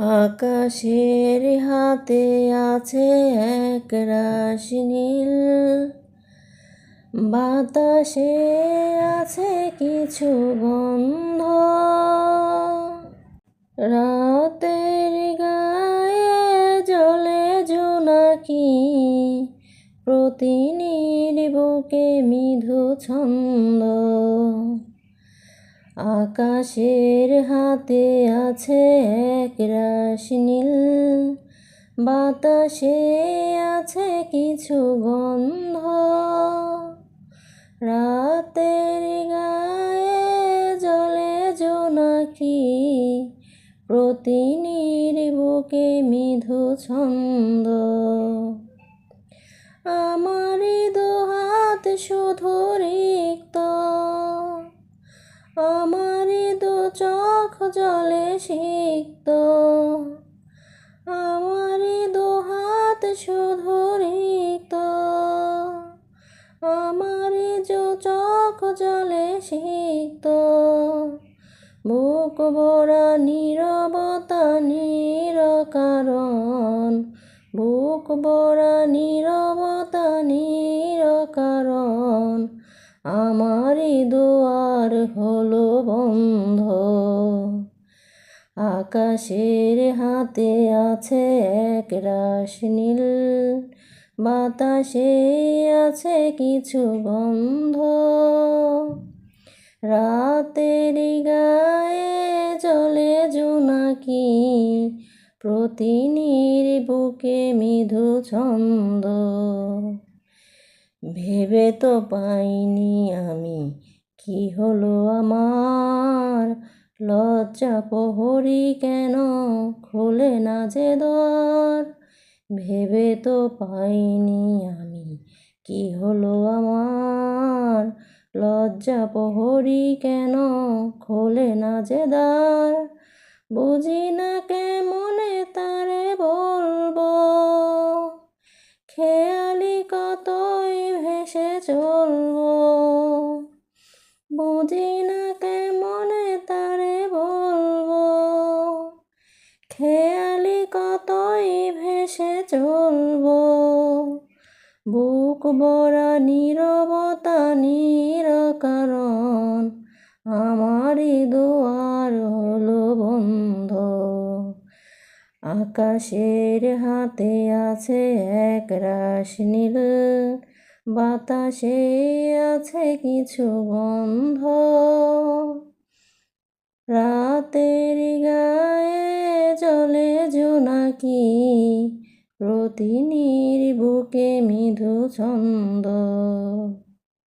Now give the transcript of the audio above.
আকাশের হাতে আছে এক রাশি নীল। বাতাসে আছে কিছু গন্ধ। রাতের গায়ে জলে জোনাকি। প্রতিনির বুকে মৃদু ছন্দ। আকাশের হাতে আছে এক রাশি নীল বাতাসে আছে কিছু গন্ধ। রাতের গায়ে জলে জোনাকি প্রতিনির বুকে মৃদু ছন্দ। আমারই দুহাত শুধু রিক্ত। আমারই দু চোখ জলে সিক্ত। আমারই দু হাত শুধু রিক্ত। আমারই দু চোখ জলে সিক্ত। বুক বড়া নীরবতা নীর কারণ। বুক বড়া নীরবতা নীর কারণ। আমারই দুয়ার হলো বন্ধ। আকাশের হাতে আছে এক রাশ নীল, বাতাসে আছে কিছু গন্ধ। রাতের গায়ে জলে জোনাকি প্রতিনির বুকে মৃদু ছন্দ। ভেবে তো পাইনি আমি। কি হলো আমার? লজ্জা প্রহরী কেন খোলে না যে দর? ভেবে তো পাইনি আমি। কি হলো আমার? লজ্জা প্রহরী কেন খোলে না যে দ্বার বুঝি না কেমনে ভেসে চলব। বুঝি না কেমনে তারে বলব। খেয়ালি কতই ভেসে চলব। বুক বড়া নীরবতা নীর কারণ, আমারই দুয়ার হলো বন্ধ। আকাশের হাতে আছে এক রাশ নীল। বাতাসে আছে কিছু গন্ধ। রাতের গায়ে জলে জোনাকি প্রতিনির বুকে মৃদু ছন্দ।